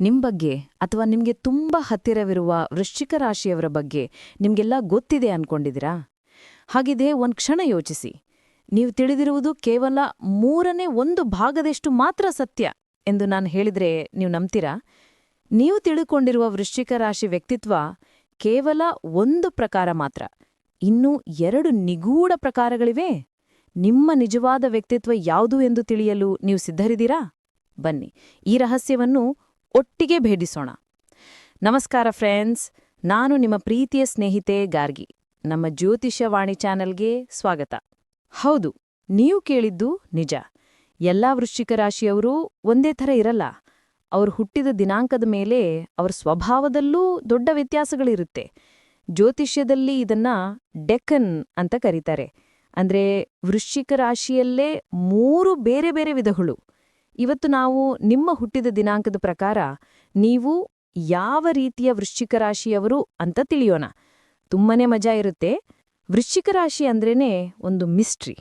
ನಿಮ್ ಬಗ್ಗೆ ಅಥವಾ ನಿಮಗೆ ತುಂಬಾ ಹತ್ತಿರವಿರುವ ವೃಶ್ಚಿಕ ರಾಶಿಯವರ ಬಗ್ಗೆ ನಿಮಗೆಲ್ಲ ಗೊತ್ತಿದೆ ಅನ್ಕೊಂಡಿದ್ದೀರಾ? ಹಾಗಿದೆ ಒಂದು ಕ್ಷಣ ಯೋಚಿಸಿ. ನೀವು ತಿಳಿದಿರುವುದು ಕೇವಲ ಮೂರನೇ ಒಂದು ಭಾಗದಷ್ಟು ಮಾತ್ರ ಸತ್ಯ ಎಂದು ನಾನು ಹೇಳಿದ್ರೆ ನೀವು ನಂಬ್ತೀರಾ? ನೀವು ತಿಳ್ಕೊಂಡಿರುವ ವೃಶ್ಚಿಕ ರಾಶಿ ವ್ಯಕ್ತಿತ್ವ ಕೇವಲ ಒಂದು ಪ್ರಕಾರ ಮಾತ್ರ. ಇನ್ನೂ ಎರಡು ನಿಗೂಢ ಪ್ರಕಾರಗಳಿವೆ. ನಿಮ್ಮ ನಿಜವಾದ ವ್ಯಕ್ತಿತ್ವ ಯಾವುದು ಎಂದು ತಿಳಿಯಲು ನೀವು ಸಿದ್ಧರಿದ್ದೀರಾ? ಬನ್ನಿ. ಈ ರಹಸ್ಯವನ್ನು ಒಟ್ಟಿಗೆ ಭೇದಿಸೋಣ. ನಮಸ್ಕಾರ ಫ್ರೆಂಡ್ಸ್, ನಾನು ನಿಮ್ಮ ಪ್ರೀತಿಯ ಸ್ನೇಹಿತೆ ಗಾರ್ಗಿ. ನಮ್ಮ ಜ್ಯೋತಿಷ್ಯವಾಣಿ ಚಾನೆಲ್ಗೆ ಸ್ವಾಗತ. ಹೌದು, ನೀವು ಕೇಳಿದ್ದು ನಿಜ. ಎಲ್ಲಾ ವೃಶ್ಚಿಕ ರಾಶಿಯವರು ಒಂದೇ ಥರ ಇರಲ್ಲ. ಅವರು ಹುಟ್ಟಿದ ದಿನಾಂಕದ ಮೇಲೆ ಅವರ ಸ್ವಭಾವದಲ್ಲೂ ದೊಡ್ಡ ವ್ಯತ್ಯಾಸಗಳಿರುತ್ತೆ. ಜ್ಯೋತಿಷ್ಯದಲ್ಲಿ ಇದನ್ನ ಡೆಕ್ಕನ್ ಅಂತ ಕರೀತಾರೆ. ಅಂದ್ರೆ ವೃಶ್ಚಿಕ ರಾಶಿಯಲ್ಲೇ ಮೂರು ಬೇರೆ ಬೇರೆ ವಿಧಗಳು. ಇವತ್ತು ನಾವು ನಿಮ್ಮ ಹುಟ್ಟಿದ ದಿನಾಂಕದ ಪ್ರಕಾರ ನೀವು ಯಾವ ರೀತಿಯ ವೃಶ್ಚಿಕ ರಾಶಿಯವರು ಅಂತ ತಿಳಿಯೋಣ. ತುಂಬನೇ ಮಜಾ ಇರುತ್ತೆ. ವೃಶ್ಚಿಕ ರಾಶಿ ಅಂದ್ರೇನೆ ಒಂದು ಮಿಸ್ಟ್ರಿ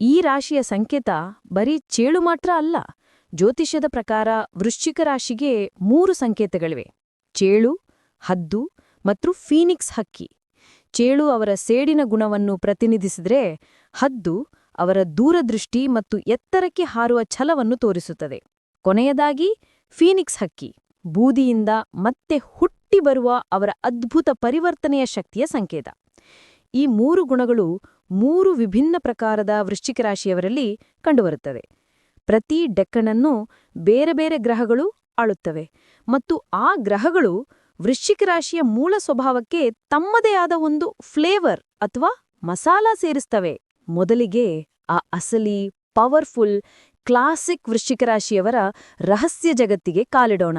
ಈ ರಾಶಿಯ ಸಂಕೇತ ಬರೀ ಚೇಳು ಮಾತ್ರ ಅಲ್ಲ, ಜ್ಯೋತಿಷ್ಯದ ಪ್ರಕಾರ ವೃಶ್ಚಿಕ ರಾಶಿಗೆ ಮೂರು ಸಂಕೇತಗಳಿವೆ. ಚೇಳು, ಹದ್ದು ಮತ್ತು ಫೀನಿಕ್ಸ್ ಹಕ್ಕಿ. ಚೇಳು ಅವರ ಸೇಡಿನ ಗುಣವನ್ನು ಪ್ರತಿನಿಧಿಸಿದರೆ ಹದ್ದು ಅವರ ದೂರದೃಷ್ಟಿ ಮತ್ತು ಎತ್ತರಕ್ಕೆ ಹಾರುವ ಛಲವನ್ನು ತೋರಿಸುತ್ತದೆ. ಕೊನೆಯದಾಗಿ, ಫೀನಿಕ್ಸ್ ಹಕ್ಕಿ, ಬೂದಿಯಿಂದ ಮತ್ತೆ ಹುಟ್ಟಿ ಬರುವ ಅವರ ಅದ್ಭುತ ಪರಿವರ್ತನೆಯ ಶಕ್ತಿಯ ಸಂಕೇತ. ಈ ಮೂರು ಗುಣಗಳು ಮೂರು ವಿಭಿನ್ನ ಪ್ರಕಾರದ ವೃಶ್ಚಿಕ ರಾಶಿಯವರಲ್ಲಿ ಕಂಡುಬರುತ್ತವೆ. ಪ್ರತಿ ಡೆಕ್ಕನನ್ನು ಬೇರೆ ಬೇರೆ ಗ್ರಹಗಳು ಆಳುತ್ತವೆ ಮತ್ತು ಆ ಗ್ರಹಗಳು ವೃಶ್ಚಿಕ ರಾಶಿಯ ಮೂಲ ಸ್ವಭಾವಕ್ಕೆ ತಮ್ಮದೇ ಆದ ಒಂದು ಫ್ಲೇವರ್ ಅಥವಾ ಮಸಾಲ ಸೇರಿಸ್ತವೆ ಮೊದಲಿಗೆ ಆ ಅಸಲಿ, ಪವರ್ಫುಲ್, ಕ್ಲಾಸಿಕ್ ವೃಶ್ಚಿಕ ರಾಶಿಯವರ ರಹಸ್ಯ ಜಗತ್ತಿಗೆ ಕಾಲಿಡೋಣ.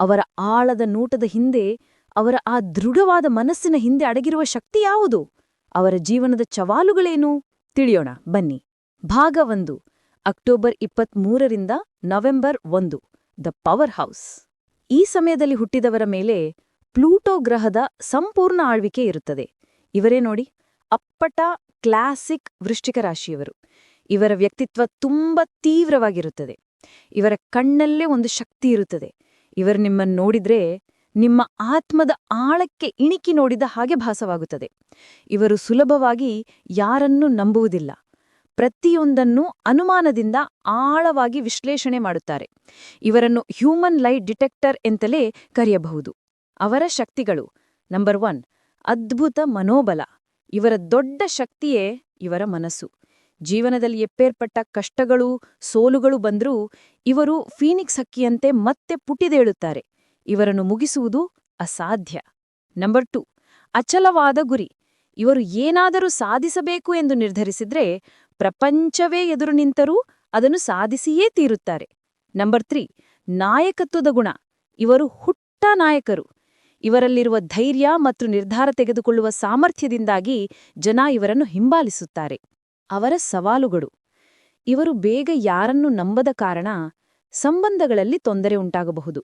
ಅವರ ಆಳದ ನೋಟದ ಹಿಂದೆ, ಅವರ ಆ ದೃಢವಾದ ಮನಸ್ಸಿನ ಹಿಂದೆ ಅಡಗಿರುವ ಶಕ್ತಿ ಯಾವುದು? ಅವರ ಜೀವನದ ಚವಾಲುಗಳೇನು? ತಿಳಿಯೋಣ, ಬನ್ನಿ. ಭಾಗ ಒಂದು, ಅಕ್ಟೋಬರ್ ಇಪ್ಪತ್ಮೂರರಿಂದ ನವೆಂಬರ್ ಒಂದು, ದ ಪವರ್ ಹೌಸ್. ಈ ಸಮಯದಲ್ಲಿ ಹುಟ್ಟಿದವರ ಮೇಲೆ ಪ್ಲೂಟೋ ಗ್ರಹದ ಸಂಪೂರ್ಣ ಆಳ್ವಿಕೆ ಇರುತ್ತದೆ. ಇವರೇ ನೋಡಿ, ಅಪ್ಪಟ ಕ್ಲಾಸಿಕ್ ವೃಶ್ಚಿಕ ರಾಶಿಯವರು. ಇವರ ವ್ಯಕ್ತಿತ್ವ ತುಂಬ ತೀವ್ರವಾಗಿರುತ್ತದೆ. ಇವರ ಕಣ್ಣಲ್ಲೇ ಒಂದು ಶಕ್ತಿ ಇರುತ್ತದೆ. ಇವರು ನಿಮ್ಮನ್ನು ನೋಡಿದ್ರೆ ನಿಮ್ಮ ಆತ್ಮದ ಆಳಕ್ಕೆ ಇಣಿಕಿ ನೋಡಿದ ಹಾಗೆ ಭಾಸವಾಗುತ್ತದೆ. ಇವರು ಸುಲಭವಾಗಿ ಯಾರನ್ನೂ ನಂಬುವುದಿಲ್ಲ. ಪ್ರತಿಯೊಂದನ್ನು ಅನುಮಾನದಿಂದ ಆಳವಾಗಿ ವಿಶ್ಲೇಷಣೆ ಮಾಡುತ್ತಾರೆ. ಇವರನ್ನು ಹ್ಯೂಮನ್ ಲೈಟ್ ಡಿಟೆಕ್ಟರ್ ಎಂತಲೇ ಕರೆಯಬಹುದು. ಅವರ ಶಕ್ತಿಗಳು ನಂಬರ್ ಒನ್ ಅದ್ಭುತ ಮನೋಬಲ. ಇವರ ದೊಡ್ಡ ಶಕ್ತಿಯೇ ಇವರ ಮನಸ್ಸು. ಜೀವನದಲ್ಲಿ ಎಪ್ಪೇರ್ಪಟ್ಟ ಕಷ್ಟಗಳು ಸೋಲುಗಳು ಬಂದರೂ ಇವರು ಫೀನಿಕ್ಸ್ ಹಕ್ಕಿಯಂತೆ ಮತ್ತೆ ಪುಟಿದೇಳುತ್ತಾರೆ. ಇವರನ್ನು ಮುಗಿಸುವುದು ಅಸಾಧ್ಯ. ನಂಬರ್ ಟು, ಅಚಲವಾದ ಗುರಿ. ಇವರು ಏನಾದರೂ ಸಾಧಿಸಬೇಕು ಎಂದು ನಿರ್ಧರಿಸಿದ್ರೆ ಪ್ರಪಂಚವೇ ಎದುರು ನಿಂತರೂ ಅದನ್ನು ಸಾಧಿಸಿಯೇ ತೀರುತ್ತಾರೆ. ನಂಬರ್ ತ್ರೀ, ನಾಯಕತ್ವದ ಗುಣ. ಇವರು ಹುಟ್ಟ ನಾಯಕರು. ಇವರಲ್ಲಿರುವ ಧೈರ್ಯ ಮತ್ತು ನಿರ್ಧಾರ ತೆಗೆದುಕೊಳ್ಳುವ ಸಾಮರ್ಥ್ಯದಿಂದಾಗಿ ಜನ ಇವರನ್ನು ಹಿಂಬಾಲಿಸುತ್ತಾರೆ. ಅವರ ಸವಾಲುಗಳು. ಇವರು ಬೇಗ ಯಾರನ್ನು ನಂಬದ ಕಾರಣ ಸಂಬಂಧಗಳಲ್ಲಿ ತೊಂದರೆ ಉಂಟಾಗಬಹುದು.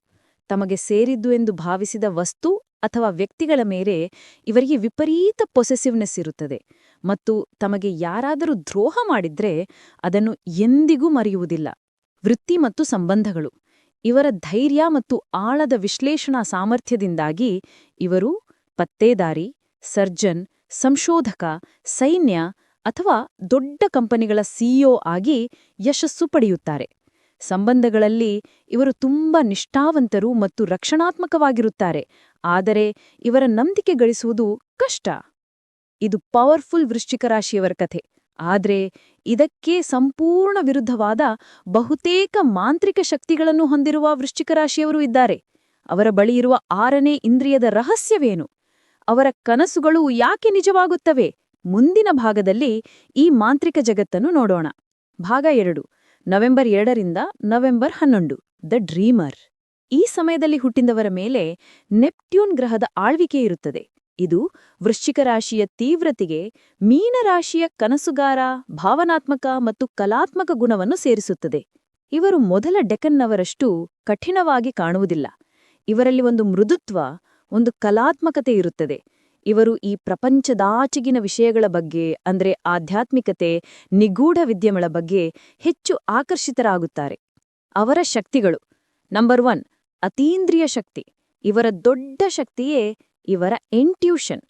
ತಮಗೆ ಸೇರಿದ್ದು ಎಂದು ಭಾವಿಸಿದ ವಸ್ತು ಅಥವಾ ವ್ಯಕ್ತಿಗಳ ಮೇಲೆ ಇವರಿಗೆ ವಿಪರೀತ ಪೊಸೆಸಿವ್ನೆಸ್ ಇರುತ್ತದೆ ಮತ್ತು ತಮಗೆ ಯಾರಾದರೂ ದ್ರೋಹ ಮಾಡಿದ್ರೆ ಅದನ್ನು ಎಂದಿಗೂ ಮರೆಯುವುದಿಲ್ಲ. ವೃತ್ತಿ ಮತ್ತು ಸಂಬಂಧಗಳು. ಇವರ ಧೈರ್ಯ ಮತ್ತು ಆಳದ ವಿಶ್ಲೇಷಣಾ ಸಾಮರ್ಥ್ಯದಿಂದಾಗಿ ಇವರು ಪತ್ತೇದಾರಿ, ಸರ್ಜನ್, ಸಂಶೋಧಕ, ಸೈನ್ಯ ಅಥವಾ ದೊಡ್ಡ ಕಂಪನಿಗಳ ಸಿಇಒ ಆಗಿ ಯಶಸ್ಸು ಪಡೆಯುತ್ತಾರೆ. ಸಂಬಂಧಗಳಲ್ಲಿ ಇವರು ತುಂಬಾ ನಿಷ್ಠಾವಂತರು ಮತ್ತು ರಕ್ಷಣಾತ್ಮಕವಾಗಿರುತ್ತಾರೆ, ಆದರೆ ಇವರ ನಂಬಿಕೆ ಗಳಿಸುವುದು ಕಷ್ಟ. ಇದು ಪವರ್ಫುಲ್ ವೃಶ್ಚಿಕ ರಾಶಿಯವರ ಕಥೆ. ಆದ್ರೆ ಇದಕ್ಕೆ ಸಂಪೂರ್ಣ ವಿರುದ್ಧವಾದ ಬಹುತೇಕ ಮಾಂತ್ರಿಕ ಶಕ್ತಿಗಳನ್ನು ಹೊಂದಿರುವ ವೃಶ್ಚಿಕ ರಾಶಿಯವರು ಇದ್ದಾರೆ. ಅವರ ಬಳಿ ಇರುವ ಆರನೇ ಇಂದ್ರಿಯದ ರಹಸ್ಯವೇನು? ಅವರ ಕನಸುಗಳು ಯಾಕೆ ನಿಜವಾಗುತ್ತವೆ? ಮುಂದಿನ ಭಾಗದಲ್ಲಿ ಈ ಮಾಂತ್ರಿಕ ಜಗತ್ತನ್ನು ನೋಡೋಣ. ಭಾಗ ಎರಡು, ನವೆಂಬರ್ ಎರಡರಿಂದ ನವೆಂಬರ್ ಹನ್ನೊಂದು, ದ ಡ್ರೀಮರ್. ಈ ಸಮಯದಲ್ಲಿ ಹುಟ್ಟಿದವರ ಮೇಲೆ ನೆಪ್ಟ್ಯೂನ್ ಗ್ರಹದ ಆಳ್ವಿಕೆ ಇರುತ್ತದೆ. ಇದು ವೃಶ್ಚಿಕ ರಾಶಿಯ ತೀವ್ರತೆಗೆ ಮೀನರಾಶಿಯ ಕನಸುಗಾರ, ಭಾವನಾತ್ಮಕ ಮತ್ತು ಕಲಾತ್ಮಕ ಗುಣವನ್ನು ಸೇರಿಸುತ್ತದೆ. ಇವರು ಮೊದಲ ಡೆಕನ್ನವರಷ್ಟು ಕಠಿಣವಾಗಿ ಕಾಣುವುದಿಲ್ಲ. ಇವರಲ್ಲಿ ಒಂದು ಮೃದುತ್ವ, ಒಂದು ಕಲಾತ್ಮಕತೆ ಇರುತ್ತದೆ. ಇವರು ಈ ಪ್ರಪಂಚದಾಚೆಗಿನ ವಿಷಯಗಳ ಬಗ್ಗೆ, ಅಂದ್ರೆ ಆಧ್ಯಾತ್ಮಿಕತೆ, ನಿಗೂಢ ವಿದ್ಯಮಳ ಬಗ್ಗೆ ಹೆಚ್ಚು ಆಕರ್ಷಿತರಾಗುತ್ತಾರೆ. ಅವರ ಶಕ್ತಿಗಳು ನಂಬರ್ ಒನ್ ಅತೀಂದ್ರಿಯ ಶಕ್ತಿ. ಇವರ ದೊಡ್ಡ ಶಕ್ತಿಯೇ ಇವರ ಎಂಟ್ಯೂಷನ್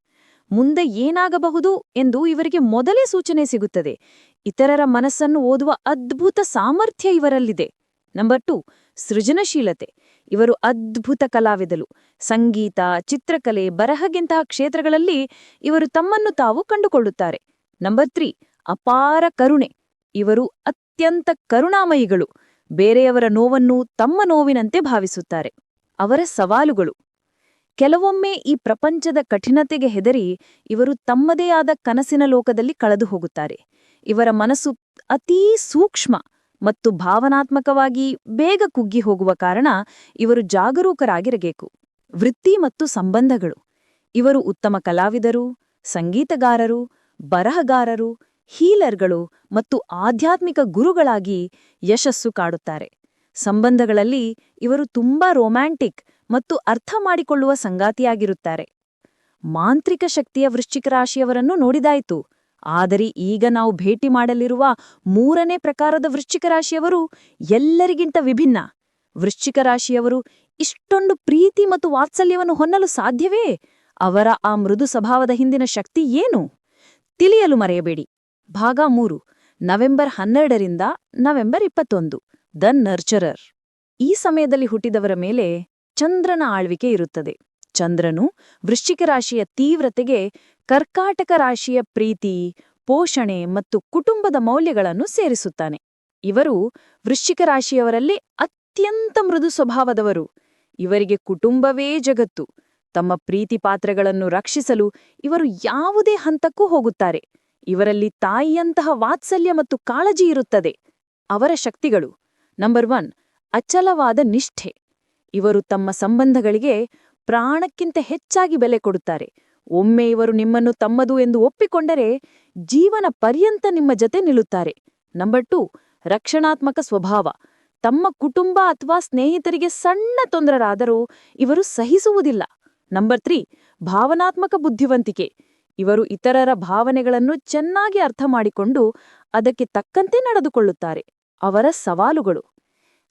ಮುಂದೆ ಏನಾಗಬಹುದು ಎಂದು ಇವರಿಗೆ ಮೊದಲೇ ಸೂಚನೆ ಸಿಗುತ್ತದೆ. ಇತರರ ಮನಸ್ಸನ್ನು ಓದುವ ಅದ್ಭುತ ಸಾಮರ್ಥ್ಯ ಇವರಲ್ಲಿದೆ. ನಂಬರ್ ಟು ಸೃಜನಶೀಲತೆ. ಇವರು ಅದ್ಭುತ ಕಲಾವಿದರು. ಸಂಗೀತ, ಚಿತ್ರಕಲೆ, ಬರಹಗಿಂತಹ ಕ್ಷೇತ್ರಗಳಲ್ಲಿ ಇವರು ತಮ್ಮನ್ನು ತಾವು ಕಂಡುಕೊಳ್ಳುತ್ತಾರೆ. ನಂಬರ್ ತ್ರೀ ಅಪಾರ ಕರುಣೆ. ಇವರು ಅತ್ಯಂತ ಕರುಣಾಮಯಿಗಳು. ಬೇರೆಯವರ ನೋವನ್ನು ತಮ್ಮ ನೋವಿನಂತೆ ಭಾವಿಸುತ್ತಾರೆ. ಅವರ ಸವಾಲುಗಳು. ಕೆಲವೊಮ್ಮೆ ಈ ಪ್ರಪಂಚದ ಕಠಿಣತೆಗೆ ಹೆದರಿ ಇವರು ತಮ್ಮದೇ ಆದ ಕನಸಿನ ಲೋಕದಲ್ಲಿ ಕಳೆದು ಹೋಗುತ್ತಾರೆ. ಇವರ ಮನಸ್ಸು ಅತೀ ಸೂಕ್ಷ್ಮ ಮತ್ತು ಭಾವನಾತ್ಮಕವಾಗಿ ಬೇಗ ಕುಗ್ಗಿ ಹೋಗುವ ಕಾರಣ ಇವರು ಜಾಗರೂಕರಾಗಿರಬೇಕು. ವೃತ್ತಿ ಮತ್ತು ಸಂಬಂಧಗಳು. ಇವರು ಉತ್ತಮ ಕಲಾವಿದರು, ಸಂಗೀತಗಾರರು, ಬರಹಗಾರರು, ಹೀಲರ್ಗಳು ಮತ್ತು ಆಧ್ಯಾತ್ಮಿಕ ಗುರುಗಳಾಗಿ ಯಶಸ್ಸು ಕಾಡುತ್ತಾರೆ. ಸಂಬಂಧಗಳಲ್ಲಿ ಇವರು ತುಂಬಾ ರೊಮ್ಯಾಂಟಿಕ್ ಮತ್ತು ಅರ್ಥ ಮಾಡಿಕೊಳ್ಳುವ ಸಂಗಾತಿಯಾಗಿರುತ್ತಾರೆ. ಮಾಂತ್ರಿಕ ಶಕ್ತಿಯ ವೃಶ್ಚಿಕ ರಾಶಿಯವರನ್ನು ನೋಡಿದಾಯಿತು. ಆದರೆ ಈಗ ನಾವು ಭೇಟಿ ಮಾಡಲಿರುವ ಮೂರನೇ ಪ್ರಕಾರದ ವೃಶ್ಚಿಕ ರಾಶಿಯವರು ಎಲ್ಲರಿಗಿಂತ ವಿಭಿನ್ನ. ವೃಶ್ಚಿಕ ರಾಶಿಯವರು ಇಷ್ಟೊಂದು ಪ್ರೀತಿ ಮತ್ತು ವಾತ್ಸಲ್ಯವನ್ನು ಹೊನ್ನಲು ಸಾಧ್ಯವೇ? ಅವರ ಆ ಮೃದು ಸ್ವಭಾವದ ಹಿಂದಿನ ಶಕ್ತಿ ಏನು? ತಿಳಿಯಲು ಮರೆಯಬೇಡಿ. ಭಾಗ ಮೂರು. ನವೆಂಬರ್ ಹನ್ನೆರಡರಿಂದ ನವೆಂಬರ್ ಇಪ್ಪತ್ತೊಂದು. The nurturer. ಈ ಸಮಯದಲ್ಲಿ ಹುಟ್ಟಿದವರ ಮೇಲೆ ಚಂದ್ರನ ಆಳ್ವಿಕೆ ಇರುತ್ತದೆ. ಚಂದ್ರನು ವೃಶ್ಚಿಕ ರಾಶಿಯ ತೀವ್ರತೆಗೆ ಕರ್ಕಾಟಕ ರಾಶಿಯ ಪ್ರೀತಿ, ಪೋಷಣೆ ಮತ್ತು ಕುಟುಂಬದ ಮೌಲ್ಯಗಳನ್ನು ಸೇರಿಸುತ್ತಾನೆ. ಇವರು ವೃಶ್ಚಿಕ ರಾಶಿಯವರಲ್ಲಿ ಅತ್ಯಂತ ಮೃದು ಸ್ವಭಾವದವರು. ಇವರಿಗೆ ಕುಟುಂಬವೇ ಜಗತ್ತು. ತಮ್ಮ ಪ್ರೀತಿ ಪಾತ್ರಗಳನ್ನು ರಕ್ಷಿಸಲು ಇವರು ಯಾವುದೇ ಹಂತಕ್ಕೂ ಹೋಗುತ್ತಾರೆ. ಇವರಲ್ಲಿ ತಾಯಿಯಂತಹ ವಾತ್ಸಲ್ಯ ಮತ್ತು ಕಾಳಜಿ ಇರುತ್ತದೆ. ಅವರ ಶಕ್ತಿಗಳು ನಂಬರ್ ಒನ್ ಅಚಲವಾದ ನಿಷ್ಠೆ. ಇವರು ತಮ್ಮ ಸಂಬಂಧಗಳಿಗೆ ಪ್ರಾಣಕ್ಕಿಂತ ಹೆಚ್ಚಾಗಿ ಬೆಲೆ ಕೊಡುತ್ತಾರೆ. ಒಮ್ಮೆ ಇವರು ನಿಮ್ಮನ್ನು ತಮ್ಮದು ಎಂದು ಒಪ್ಪಿಕೊಂಡರೆ ಜೀವನ ಪರ್ಯಂತ ನಿಮ್ಮ ಜತೆ ನಿಲ್ಲುತ್ತಾರೆ. ನಂಬರ್ ಟು, ರಕ್ಷಣಾತ್ಮಕ ಸ್ವಭಾವ. ತಮ್ಮ ಕುಟುಂಬ ಅಥವಾ ಸ್ನೇಹಿತರಿಗೆ ಸಣ್ಣ ತೊಂದರರಾದರೂ ಇವರು ಸಹಿಸುವುದಿಲ್ಲ. ನಂಬರ್ ತ್ರೀ, ಭಾವನಾತ್ಮಕ ಬುದ್ಧಿವಂತಿಕೆ. ಇವರು ಇತರರ ಭಾವನೆಗಳನ್ನು ಚೆನ್ನಾಗಿ ಅರ್ಥ ಮಾಡಿಕೊಂಡು ಅದಕ್ಕೆ ತಕ್ಕಂತೆ ನಡೆದುಕೊಳ್ಳುತ್ತಾರೆ. ಅವರ ಸವಾಲುಗಳು.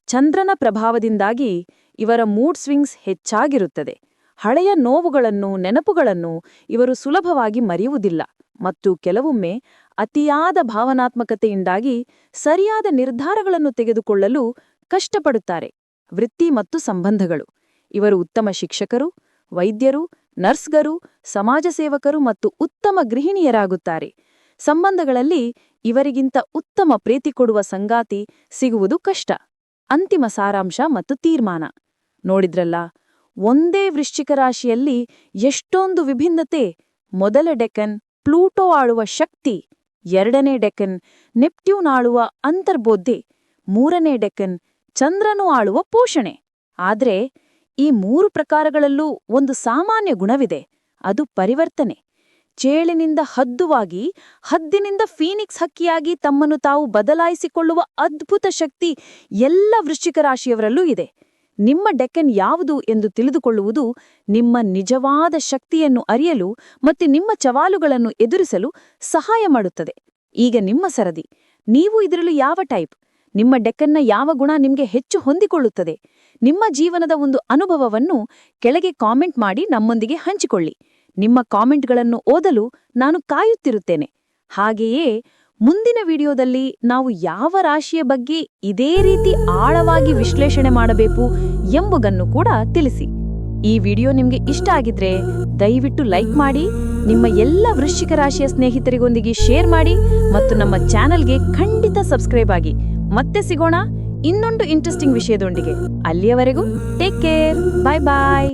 ಚಂದ್ರನ ಪ್ರಭಾವದಿಂದಾಗಿ ಇವರ ಮೂಡ್ ಸ್ವಿಂಗ್ಸ್ ಹೆಚ್ಚಾಗಿರುತ್ತದೆ. ಹಳೆಯ ನೋವುಗಳನ್ನು, ನೆನಪುಗಳನ್ನು ಇವರು ಸುಲಭವಾಗಿ ಮರೆಯುವುದಿಲ್ಲ ಮತ್ತು ಕೆಲವೊಮ್ಮೆ ಅತಿಯಾದ ಭಾವನಾತ್ಮಕತೆಯಿಂದಾಗಿ ಸರಿಯಾದ ನಿರ್ಧಾರಗಳನ್ನು ತೆಗೆದುಕೊಳ್ಳಲು ಕಷ್ಟಪಡುತ್ತಾರೆ. ವೃತ್ತಿ ಮತ್ತು ಸಂಬಂಧಗಳು. ಇವರು ಉತ್ತಮ ಶಿಕ್ಷಕರು, ವೈದ್ಯರು, ನರ್ಸ್ಗರು, ಸಮಾಜ ಸೇವಕರು ಮತ್ತು ಉತ್ತಮ ಗೃಹಿಣಿಯರಾಗುತ್ತಾರೆ. ಸಂಬಂಧಗಳಲ್ಲಿ ಇವರಿಗಿಂತ ಉತ್ತಮ ಪ್ರೀತಿ ಕೊಡುವ ಸಂಗಾತಿ ಸಿಗುವುದು ಕಷ್ಟ. ಅಂತಿಮ ಸಾರಾಂಶ ಮತ್ತು ತೀರ್ಮಾನ. ನೋಡಿದ್ರಲ್ಲ, ಒಂದೇ ವೃಶ್ಚಿಕ ರಾಶಿಯಲ್ಲಿ ಎಷ್ಟೊಂದು ವಿಭಿನ್ನತೆ. ಮೊದಲ ಡೆಕನ್ ಪ್ಲೂಟೋ ಆಳುವ ಶಕ್ತಿ, ಎರಡನೇ ಡೆಕನ್ ನೆಪ್ಟ್ಯೂನ್ ಆಳುವ ಅಂತರ್ಬೋಧೆ ಮೂರನೇ ಡೆಕನ್ ಚಂದ್ರನು ಆಳುವ ಪೋಷಣೆ. ಆದ್ರೆ ಈ ಮೂರು ಪ್ರಕಾರಗಳಲ್ಲೂ ಒಂದು ಸಾಮಾನ್ಯ ಗುಣವಿದೆ, ಅದು ಪರಿವರ್ತನೆ. ಚೇಳಿನಿಂದ ಹದ್ದುವಾಗಿ, ಹದ್ದಿನಿಂದ ಫೀನಿಕ್ಸ್ ಹಕ್ಕಿಯಾಗಿ ತಮ್ಮನ್ನು ತಾವು ಬದಲಾಯಿಸಿಕೊಳ್ಳುವ ಅದ್ಭುತ ಶಕ್ತಿ ಎಲ್ಲ ವೃಶ್ಚಿಕ ರಾಶಿಯವರಲ್ಲೂ ಇದೆ. ನಿಮ್ಮ ಡೆಕ್ಕನ್ ಯಾವುದು ಎಂದು ತಿಳಿದುಕೊಳ್ಳುವುದು ನಿಮ್ಮ ನಿಜವಾದ ಶಕ್ತಿಯನ್ನು ಅರಿಯಲು ಮತ್ತು ನಿಮ್ಮ ಚವಾಲುಗಳನ್ನು ಎದುರಿಸಲು ಸಹಾಯ ಮಾಡುತ್ತದೆ. ಈಗ ನಿಮ್ಮ ಸರದಿ. ನೀವು ಇದರಲ್ಲಿ ಯಾವ ಟೈಪ್? ನಿಮ್ಮ ಡೆಕ್ಕನ್ನ ಯಾವ ಗುಣ ನಿಮಗೆ ಹೆಚ್ಚು ಹೊಂದಿಕೊಳ್ಳುತ್ತದೆ? ನಿಮ್ಮ ಜೀವನದ ಒಂದು ಅನುಭವವನ್ನು ಕೆಳಗೆ ಕಾಮೆಂಟ್ ಮಾಡಿ ನಮ್ಮೊಂದಿಗೆ ಹಂಚಿಕೊಳ್ಳಿ. ನಿಮ್ಮ ಕಾಮೆಂಟ್ಗಳನ್ನು ಓದಲು ನಾನು ಕಾಯುತ್ತಿರುತ್ತೇನೆ. ಹಾಗೆಯೇ ಮುಂದಿನ ವಿಡಿಯೋದಲ್ಲಿ ನಾವು ಯಾವ ರಾಶಿಯ ಬಗ್ಗೆ ಇದೇ ರೀತಿ ಆಳವಾಗಿ ವಿಶ್ಲೇಷಣೆ ಮಾಡಬೇಕು ಎಂಬುದನ್ನು ಕೂಡ ತಿಳಿಸಿ. ಈ ವಿಡಿಯೋ ನಿಮಗೆ ಇಷ್ಟ ಆಗಿದ್ರೆ ದಯವಿಟ್ಟು ಲೈಕ್ ಮಾಡಿ, ನಿಮ್ಮ ಎಲ್ಲ ವೃಶ್ಚಿಕ ರಾಶಿಯ ಸ್ನೇಹಿತರಿಗೊಂದಿಗೆ ಶೇರ್ ಮಾಡಿ ಮತ್ತು ನಮ್ಮ ಚಾನೆಲ್ಗೆ ಖಂಡಿತ ಸಬ್ಸ್ಕ್ರೈಬ್ ಆಗಿ. ಮತ್ತೆ ಸಿಗೋಣ ಇನ್ನೊಂದು ಇಂಟ್ರೆಸ್ಟಿಂಗ್ ವಿಷಯದೊಂದಿಗೆ. ಅಲ್ಲಿಯವರೆಗೂ ಟೇಕ್ ಕೇರ್ ಬಾಯ್ ಬಾಯ್